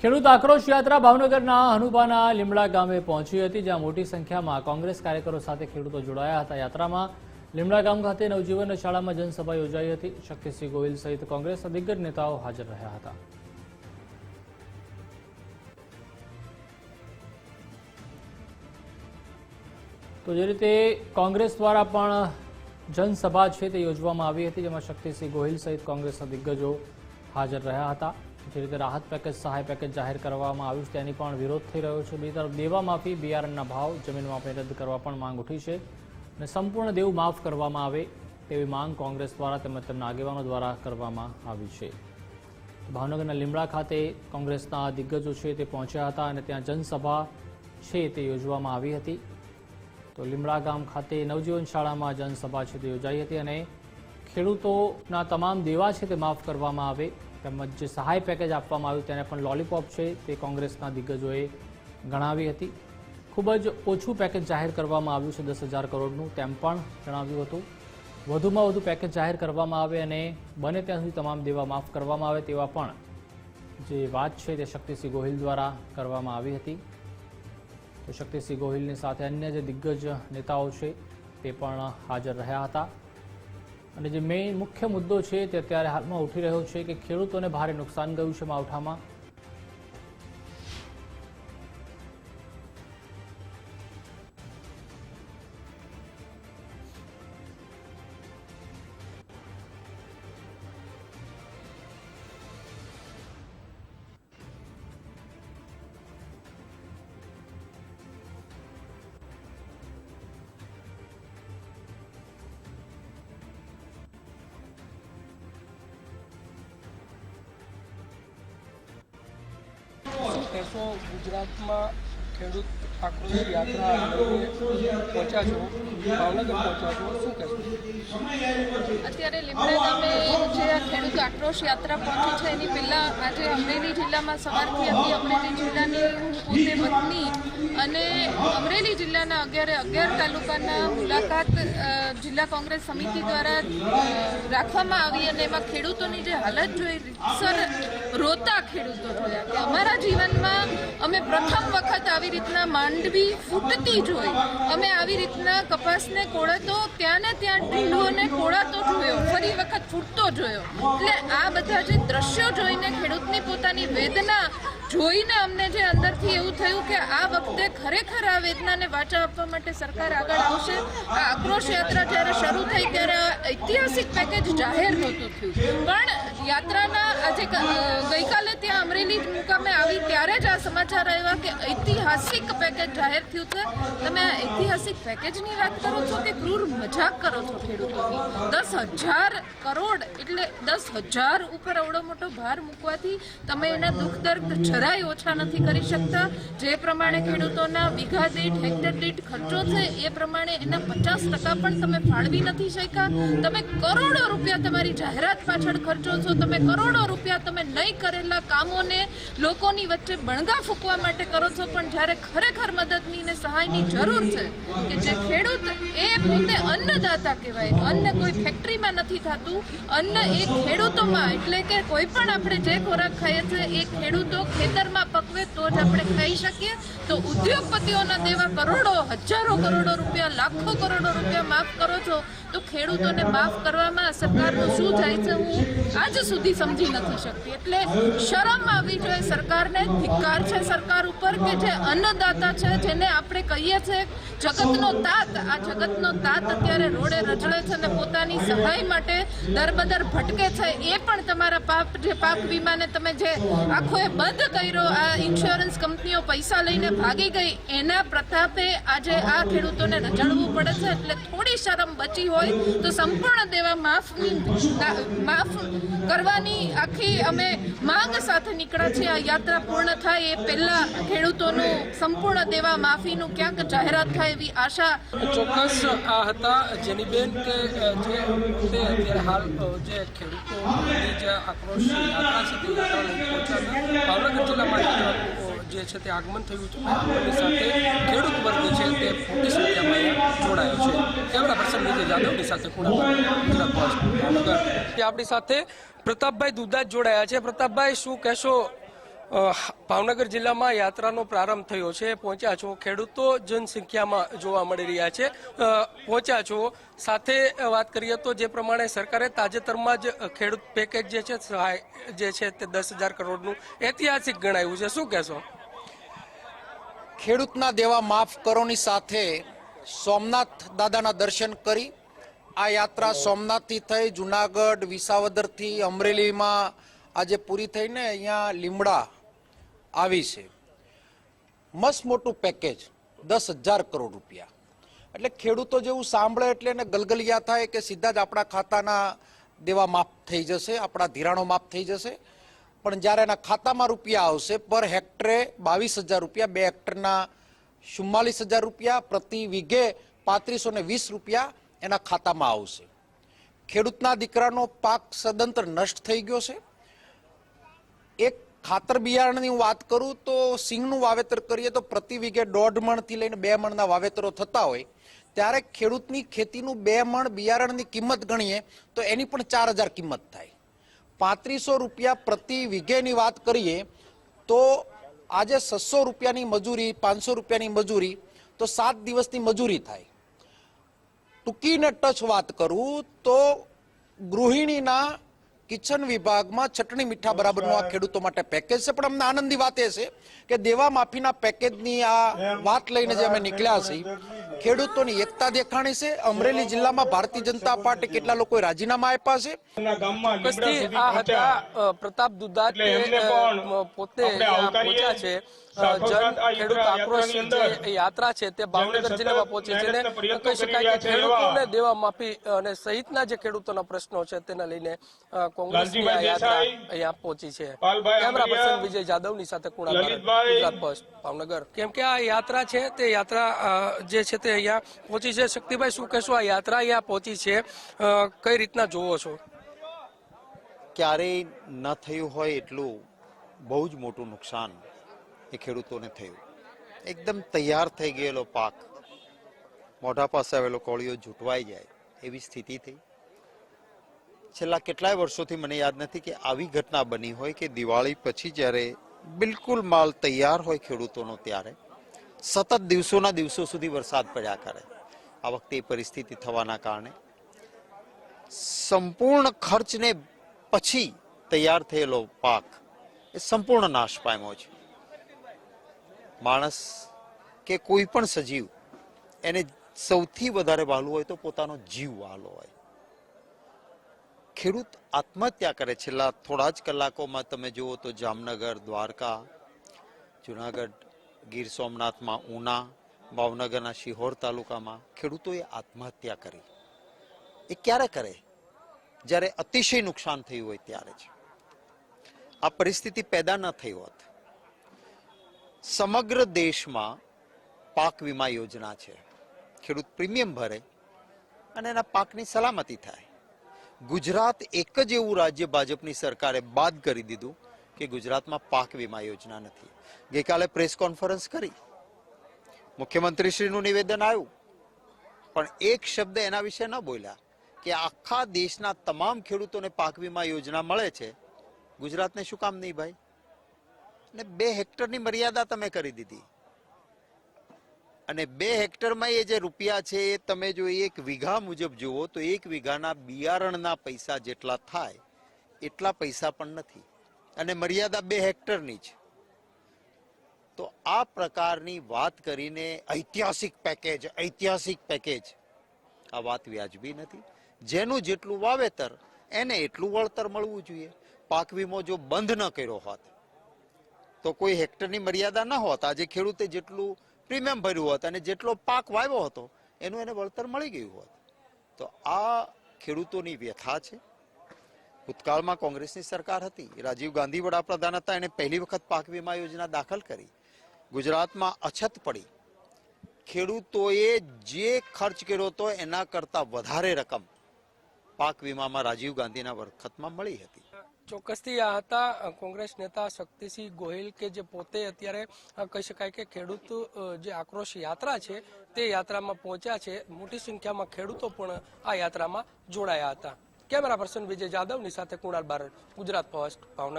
ખેડૂત આક્રોશ યાત્રા ભાવનગરના હનુબાના લીમડા ગામે પહોંચી હતી, જ્યાં મોટી સંખ્યામાં કોંગ્રેસ કાર્યકરો સાથે ખેડૂતો જોડાયા હતા. યાત્રામાં લીમડા ગામ ખાતે નવજીવન શાળામાં જનસભા યોજાઈ હતી. શક્તિસિંહ ગોહિલ સહિત કોંગ્રેસના દિગ્ગજ નેતાઓ હાજર રહ્યા હતા. તો જે રીતે કોંગ્રેસ દ્વારા પણ જનસભા છે તે યોજવામાં આવી હતી, જેમાં શક્તિસિંહ ગોહિલ સહિત કોંગ્રેસના દિગ્ગજો હાજર રહ્યા હતા. જે રીતે રાહત પેકેજ, સહાય પેકેજ જાહેર કરવામાં આવ્યું છે, તેની પણ વિરોધ થઈ રહ્યો છે. બીજી તરફ દેવા માફી, બિયારણના ભાવ જમીન માફી રદ કરવા પણ માંગ ઉઠી છે અને સંપૂર્ણ દેવું માફ કરવામાં આવે તેવી માંગ કોંગ્રેસ દ્વારા તેમજ તેમના આગેવાનો દ્વારા કરવામાં આવી છે. ભાવનગરના લીમડા ખાતે કોંગ્રેસના દિગ્ગજો છે તે પહોંચ્યા હતા અને ત્યાં જનસભા છે તે યોજવામાં આવી હતી. તો લીમડા ગામ ખાતે નવજીવન શાળામાં જનસભા છે તે યોજાઈ હતી અને ખેડૂતોના તમામ દેવા છે તે માફ કરવામાં આવે તેમજ જે સહાય પેકેજ આપવામાં આવ્યું તેને પણ લોલીપોપ છે તે કોંગ્રેસના દિગ્ગજોએ ગણાવી હતી. ખૂબ જ ઓછું પેકેજ જાહેર કરવામાં આવ્યું છે, દસ હજાર કરોડનું તેમ પણ જણાવ્યું હતું. વધુમાં વધુ પેકેજ જાહેર કરવામાં આવે અને બને ત્યાં સુધી તમામ દેવા માફ કરવામાં આવે તેવા પણ જે વાત છે તે શક્તિસિંહ ગોહિલ દ્વારા કરવામાં આવી હતી. તો શક્તિસિંહ ગોહિલની સાથે અન્ય જે દિગ્ગજ નેતાઓ છે તે પણ હાજર રહ્યા હતા. અને જે મેઇન મુખ્ય મુદ્દો છે તે અત્યારે હાલમાં ઉઠી રહ્યો છે કે ખેડૂતોને ભારે નુકસાન ગયું છે માવઠામાં. કહેશો ગુજરાતમાં ખેડૂત અત્યારે લીમડા ગામે જે આ ખેડૂત આક્રોશ યાત્રા પહોંચી છે, એની પહેલાં આજે અમરેલી જિલ્લામાં સવારથી હતી. અમરેલી જિલ્લાની હું પોતે વતની અને અમરેલી જિલ્લાના અગિયારે અગિયાર તાલુકાના મુલાકાત જિલ્લા કોંગ્રેસ સમિતિ દ્વારા રાખવામાં આવી અને એમાં ખેડૂતોની જે હાલત જોઈ સર રોતા ખેડૂતો જોયા કે અમારા જીવનમાં અમે પ્રથમ વખત આવી રીતના માંડવી ફૂટતી જોઈ અમે આવી રીતના કપાસને કોળાતો ત્યાં ને ત્યાં ઢીંડોને કોળાતો જોયો. ફરી વખત ફૂટતો જોયો. એટલે આ બધા જે દ્રશ્યો જોઈને ખેડૂતની પોતાની વેદના જોઈને અમને જે અંદરથી એવું થયું કે આ વખતે ખરેખર આ વેદનાને વાચા આપવા માટે સરકાર આગળ આવશે, આ આક્રોશ યાત્રા જ્યારે શરૂ થઈ ત્યારે ઐતિહાસિક પેકેજ જાહેર નહોતું થયું. પણ યાત્રાના આજે ગઈકાલે ત્યાં અમરેલી મુકામે આવી ત્યારે જ આ સમાચાર આવ્યા કે ઐતિહાસિક પેકેજ જાહેર થયું છે. તમે આ ઐતિહાસિક પેકેજની વાત કરો છો કે ક્રૂર મજાક કરો છો ખેડૂતોની? દસ હજાર કરોડ એટલે દસ હજાર ઉપર અવડો મોટો ભાર મૂકવાથી તમે એના દુઃખ દર્દ જરાય ઓછા નથી કરી શકતા. જે પ્રમાણે ખેડૂતોના વીઘા દીઠ, હેક્ટર દીઠ ખર્ચો છે, એ પ્રમાણે એના પચાસ ટકા પણ તમે ફાળવી નથી શક્યા. તમે કરોડો રૂપિયા તમારી જાહેરાત પાછળ ખર્ચો છો. તમે કરોડો રૂપિયા તમે નહીં કરેલા કામોને લોકોની વચ્ચે બણગા ફૂંકવા માટે કરો છો. પણ જ્યારે ખરેખર મદદની ને સહાયની જરૂર છે કે જે ખેડૂત એ પોતે અન્નદાતા કહેવાય. અન્ન કોઈ ફેક્ટરીમાં નથી થતું. અન્ન એ ખેડૂતોમાં. એટલે કે કોઈ પણ આપણે જે ખોરાક ખાઈએ છીએ, એ ખેડૂતો ખેતરમાં પકવે તો જ આપણે ખાઈ શકીએ. તો ઉદ્યોગપતિઓના દેવા કરોડો, હજારો કરોડો રૂપિયા, લાખો કરોડો રૂપિયા માફ કરો છો. તો ખેડૂતોને માફ કરવામાં સરકારનું શું જાય છે હું આજ સુધી સમજી નથી શકતી. એટલે શરમ આવવી જોઈએ સરકારને. ધિક્કાર છે સરકાર ઉપર કે જે અન્નદાતા છે, જેને આપણે કહીએ છીએ, જગતનો તાત. આ જગતનો તાત અત્યારે રોડે રજળે છે અને પોતાની સહાય માટે દરબદર ભટકે છે. એ પણ તમારા પાપ, જે પાક વીમાને તમે જે આખો એ બંધ કર્યો, આ ઇન્સ્યોરન્સ કંપનીઓ પૈસા લઈને ભાગી ગઈ. એના પ્રતાપે આજે આ ખેડૂતોને રજળવું પડે છે. એટલે થોડી શરમ બચી હોય તો સંપૂર્ણ દેવા માફની માફ કરવાની આખી અમે માંગ સાથે નીકળ્યા છીએ. આ યાત્રા પૂર્ણ થાય એ પહેલા ખેડૂતોનું સંપૂર્ણ દેવા માફીનું ક્યાંક જાહેરાત થાય એવી આશા ચોક્કસ આ હતા. જેનીબેન કે જે અત્યારે હાલ જે ખેડૂતો જે આક્રોશ. ભાવનગર જિલ્લામાં જે છે તે આગમન થયું છે અને સાથે ખેડૂત વર્ગ છે તે મોટી સંખ્યામાં જોડાયો છે. કેમેરા પર્સન વિજય જાદવની સાથે ગુજરાત ભાવનગર આપણી સાથે પ્રતાપભાઈ દુધા જ જોડાયા છે. પ્રતાપભાઈ, શું કહેશો ભાવનગર જિલ્લામાં યાત્રાનો પ્રારંભ થયો છે. પહોંચ્યા છો ખેડૂતો જનસંખ્યામાં જોવા મળી રહ્યા છે. પહોંચ્યા છો. સાથે વાત કરીએ તો જે પ્રમાણે સરકારે તાજેતરમાં જ ખેડૂત પેકેજ જે છે, સહાય જે છે તે દસ હજાર કરોડનું ઐતિહાસિક ગણાયું છે. શું કહેશો? ખેડૂતના દેવા માફ કરોની સાથે સોમનાથ દાદાના દર્શન કરી. આ યાત્રા સોમનાથથી થઈ, જુનાગઢ, વિસાવદરથી, અમરેલીમાં આજે પૂરી થઈને અહીંયા લીમડા આવી છે. મસ્ત મોટું પેકેજ દસ હજાર કરોડ રૂપિયા. એટલે ખેડૂતો જેવું સાંભળે એટલે એને ગલગલિયા થાય કે સીધા જ આપણા ખાતાના દેવા માફ થઈ જશે, આપણા ધિરાણો માફ થઈ જશે. પણ જ્યારે એના ખાતામાં રૂપિયા આવશે, પર હેક્ટરે બાવીસ હજાર રૂપિયા, બે હેક્ટરના ચુમ્માલીસ હજાર રૂપિયા, પ્રતિ વીઘે પાંત્રીસો ને વીસ રૂપિયા એના ખાતામાં આવશે. ખેડૂતના દીકરાનો પાક સદંતર નષ્ટ થઈ ગયો છે. એક ખાતર બિયારણની હું વાત કરું તો સિંગનું વાવેતર કરીએ તો પ્રતિ વીઘે દોઢ મણથી લઈને બે મણના વાવેતરો થતા હોય. ત્યારે ખેડૂતની ખેતીનું બે મણ બિયારણની કિંમત ગણીએ તો એની પણ ચાર હજાર કિંમત થાય. પાંત્રીસો રૂપિયા પ્રતિ વીઘેની વાત કરીએ તો આજે છસો રૂપિયાની મજૂરી, પાંચસો રૂપિયાની મજૂરી તો સાત દિવસની મજૂરી થાય. ટૂંકીને ટચ વાત કરું તો ગૃહિણીના કિચન વિભાગમાં ચટણી મીઠા બરાબરનું આ ખેડૂતો માટે પેકેજ છે. પણ અમને આનંદની વાત એ છે કે દેવા માફીના પેકેજની આ વાત લઈને જે અમે નીકળ્યા છીએ ખેડૂતોની એકતા દેખાણી છે. અમરેલી જિલ્લામાં ભારતીય જનતા પાર્ટી કેટલા લોકોએ રાજીનામા આપ્યા છે? પ્રતાપ દુધાત એટલે એમને પણ અ, પોતે પહોંચ્યા છે. ખેડૂત આક્રોશ જે યાત્રા છે તે ભાવનગર જિલ્લામાં પહોંચી છે અને કહી શકાય કે ખેડૂતોને દેવા માફી અને સહિતના જે ખેડૂતોના પ્રશ્નો છે તેને લઈને કોંગ્રેસની આ યાત્રા અહીંયા પહોંચી છે. કેમેરા પર્સન વિજય જાદવની સાથે કુણાલ ગુજરાત ફર્સ્ટ ભાવનગર. કેમ કે આ યાત્રા છે તે યાત્રા જે છે તે અહીંયા પહોંચી છે. શક્તિભાઈ શું કહેશો? આ યાત્રા અહીંયા પહોંચી છે. કઈ રીતના જોવો છો? ક્યારેય ન થયું હોય એટલું બહુ જ મોટું નુકસાન એ ખેડૂતોને થયું. એકદમ તૈયાર થઈ ગયેલો પાક. મોઢા પાસે આવેલો કોળીઓ ઝૂંટવાઈ જાય એવી સ્થિતિ થઈ. છેલ્લા કેટલાય વર્ષોથી મને યાદ નથી કે આવી ઘટના બની હોય કે દિવાળી પછી જ્યારે બિલકુલ માલ તૈયાર હોય ખેડૂતોનો ત્યારે સતત દિવસોના દિવસો સુધી વરસાદ પડ્યા કરે. આ વખતે પરિસ્થિતિ થવાના કારણે સંપૂર્ણ ખર્ચને પછી તૈયાર થયેલો પાક એ સંપૂર્ણ નાશ પામ્યો છે. માણસ કે કોઈ પણ સજીવ એને સૌથી વધારે વહાલું હોય તો પોતાનો જીવ વહાલો હોય. ખેડૂત આત્મહત્યા કરે છેલ્લા થોડા જ કલાકોમાં તમે જુઓ તો જામનગર, દ્વારકા, જુનાગઢ, ગીર સોમનાથમાં ઉના, ભાવનગરના શિહોર તાલુકામાં ખેડૂતોએ આત્મહત્યા કરી. એ ક્યારે કરે? જ્યારે અતિશય નુકસાન થયું હોય ત્યારે જ. આ પરિસ્થિતિ પેદા ન થઈ હોત સમગ્ર દેશમાં પાક વીમા યોજના છે. ખેડૂત પ્રીમિયમ ભરે અને એના પાકની સલામતી થાય. ગુજરાત એક જ એવું રાજ્ય ભાજપની સરકારે બાદ કરી દીધું કે ગુજરાતમાં પાક વીમા યોજના નથી. ગઈકાલે પ્રેસ કોન્ફરન્સ કરી. મુખ્યમંત્રીશ્રીનું નિવેદન આવ્યું. પણ એક શબ્દ એના વિશે ન બોલ્યા કે આખા દેશના તમામ ખેડૂતોને પાક વીમા યોજના મળે છે. ગુજરાતને શું કામ નહીં ભાઈ? ને બે હેક્ટરની મર્યાદા તમે કરી દીધી. અને બે હેક્ટરમાં એ જે રૂપિયા છે, એ તમે જો એક વીઘા મુજબ જુઓ, તો એક વીઘાના બિયારણના પૈસા જેટલા થાય, એટલા પૈસા પણ નથી. અને મર્યાદા બે હેક્ટરની જ. તો આ પ્રકારની વાત કરીને ઐતિહાસિક પેકેજ ઐતિહાસિક પેકેજ આ વાત વ્યાજબી નથી. જેનું જેટલું વાવેતર, એને એટલું વળતર મળવું જોઈએ. પાક વીમો જો બંધ ન કર્યો હોત તો કોઈ હેક્ટરની મર્યાદા ન હોત. આજે ખેડૂતે જેટલું પ્રીમિયમ ભર્યું હોત અને જેટલો પાક વાવ્યો હતો, એનું એને વળતર મળી ગયું હોત. તો આ ખેડૂતોની વ્યથા છે. ભૂતકાળમાં કોંગ્રેસની સરકાર હતી. રાજીવ ગાંધી વડાપ્રધાન હતા. એણે પહેલી વખત પાક વીમા યોજના દાખલ કરી. ગુજરાતમાં અછત પડી. ખેડૂતોએ જે ખર્ચ કર્યો હતો એના કરતાં વધારે રકમ પાક વીમામાં રાજીવ ગાંધીના વખતમાં મળી હતી. ચોક્કસથી આ હતા. કોંગ્રેસ નેતા શક્તિસિંહ ગોહિલ કે જે પોતે અત્યારે કહી શકાય કે ખેડૂત જે આક્રોશ યાત્રા છે, તે યાત્રામાં પહોંચ્યા છે. મોટી સંખ્યામાં ખેડૂતો પણ આ યાત્રામાં જોડાયા હતા. કેમેરા પર્સન વિજય જાદવની સાથે કુણાલ બારડ, ગુજરાત ફર્સ્ટ ભાવનગર.